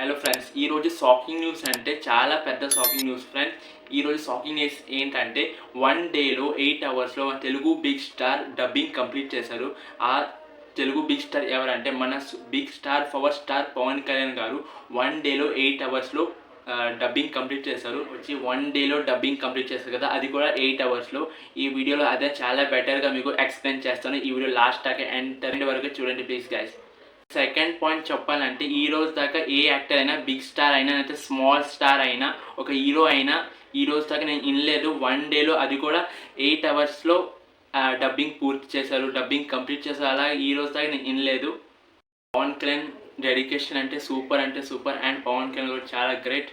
Hello friends ఈరోజు shocking news అంటే చాలా పెద్ద షాకింగ్ న్యూస్ ఫ్రెండ్స్ ఈరోజు షాకింగ్ న్యూస్ ఏంటంటే వన్ డేలో ఎయిట్ అవర్స్లో Telugu big star dubbing complete చేశారు. ఆ తెలుగు బిగ్ స్టార్ ఎవరంటే మన big star power star Pawan Kalyan garu one డేలో ఎయిట్ అవర్స్లో డబ్బింగ్ కంప్లీట్ చేశారు. వచ్చి వన్ డేలో డబ్బింగ్ కంప్లీట్ చేస్తారు కదా అది కూడా ఎయిట్ అవర్స్లో ఈ వీడియోలో అదే చాలా బెటర్గా మీకు ఎక్స్ప్లెయిన్ చేస్తాను. ఈ వీడియో లాస్ట్ దాకా ఎండ్ వరకు చూడండి ప్లీజ్ గైస్ సెకండ్ పాయింట్ చెప్పాలంటే ఈ రోజు దాకా ఏ యాక్టర్ అయినా బిగ్ స్టార్ అయినా అయితే స్మాల్ స్టార్ అయినా ఒక హీరో అయినా ఈ రోజు దాకా నేను వినలేదు వన్ డేలో అది కూడా ఎయిట్ అవర్స్లో డబ్బింగ్ పూర్తి చేశారు. డబ్బింగ్ కంప్లీట్ చేశారు. అలా ఈ రోజు దాకా నేను వినలేదు పవన్ కళ్యాణ్ డెడికేషన్ అంటే సూపర్ అంటే సూపర్. అండ్ పవన్ కళ్యాణ్ కూడా చాలా గ్రేట్.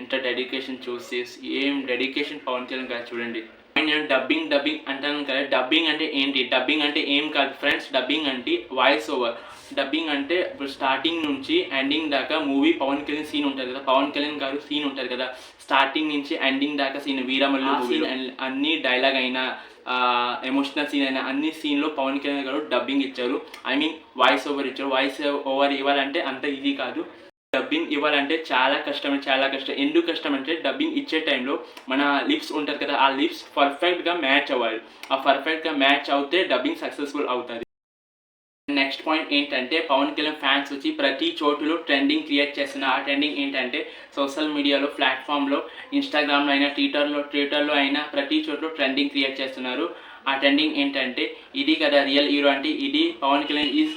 ఇంత డెడికేషన్ చూసి ఏం డెడికేషన్ పవన్ కళ్యాణ్ గారు చూడండి. నేను డబ్బింగ్ డబ్బింగ్ అంటాను కదా. డబ్బింగ్ అంటే ఏంటి? డబ్బింగ్ అంటే ఏం కాదు ఫ్రెండ్స్. డబ్బింగ్ అంటే వాయిస్ ఓవర్ డబ్బింగ్ అంటే ఇప్పుడు స్టార్టింగ్ నుంచి ఎండింగ్ దాకా మూవీ పవన్ కళ్యాణ్ సీన్ ఉంటుంది కదా. పవన్ కళ్యాణ్ గారు సీన్ ఉంటుంది కదా. స్టార్టింగ్ నుంచి ఎండింగ్ దాకా సీన్ వీరమల్లు మూవీ అన్ని డైలాగ్ అయినా ఎమోషనల్ సీన్ అయినా అన్ని సీన్లో పవన్ కళ్యాణ్ గారు డబ్బింగ్ ఇచ్చారు. ఐ మీన్ వాయిస్ ఓవర్ ఇచ్చారు. వాయిస్ ఓవర్ ఇవ్వాలంటే అంత ఈజీ కాదు. డబ్బింగ్ ఇవ్వాలంటే చాలా కష్టం చాలా కష్టం. ఎందుకు కష్టం అంటే డబ్బింగ్ ఇచ్చే టైంలో మన లిప్స్ ఉంటుంది కదా ఆ లిప్స్ పర్ఫెక్ట్గా మ్యాచ్ అవ్వాలి. ఆ పర్ఫెక్ట్గా మ్యాచ్ అవుతే డబ్బింగ్ సక్సెస్ఫుల్ అవుతుంది. నెక్స్ట్ పాయింట్ ఏంటంటే పవన్ కళ్యాణ్ ఫ్యాన్స్ వచ్చి ప్రతి చోటులో ట్రెండింగ్ క్రియేట్ చేస్తున్న ఆ ట్రెండింగ్ ఏంటంటే సోషల్ మీడియాలో ప్లాట్ఫామ్లో ఇన్స్టాగ్రామ్లో అయినా ట్విట్టర్లో ట్విట్టర్లో అయినా ప్రతి చోట్లో ట్రెండింగ్ క్రియేట్ చేస్తున్నారు. ఆ ట్రెండింగ్ ఏంటంటే ఇది కదా రియల్ హీరో అంటే ఇది Pawan Kalyan is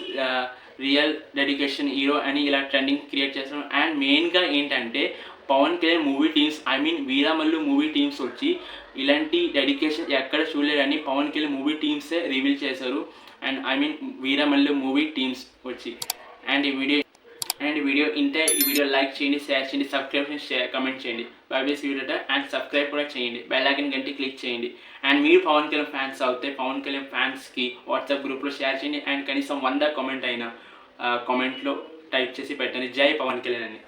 real dedication hero అని ఇలా ట్రెండింగ్ క్రియేట్ చేస్తాం అండ్ మెయిన్గా ఏంటంటే Pawan Kalyan movie teams I mean Veeramallu movie teams వచ్చి ఇలాంటి డెడికేషన్ ఎక్కడ చూడలేదని పవన్ కళ్యాణ్ మూవీ టీమ్సే రివీల్ చేశారు. And I mean Veeramallu movie teams వచ్చి. అండ్ ఈ వీడియో అండ్ వీడియో ఇంతే. ఈ వీడియో లైక్ చేయండి షేర్ చేయండి సబ్స్క్రైబ్ చేయండి షేర్ కమెంట్ చేయండి. బైబీస్ వీడియో అండ్ సబ్స్క్రైబ్ కూడా చేయండి. బెల్ ఐకన్ గంట క్లిక్ చేయండి. అండ్ మీరు పవన్ కళ్యాణ్ ఫ్యాన్స్ అవుతే పవన్ కళ్యాణ్ ఫ్యాన్స్కి వాట్సాప్ గ్రూప్లో షేర్ చేయండి. అండ్ కనీసం వంద కామెంట్ అయినా కామెంట్లో టైప్ చేసి పెట్టండి. జై పవన్ కళ్యాణ్ అని.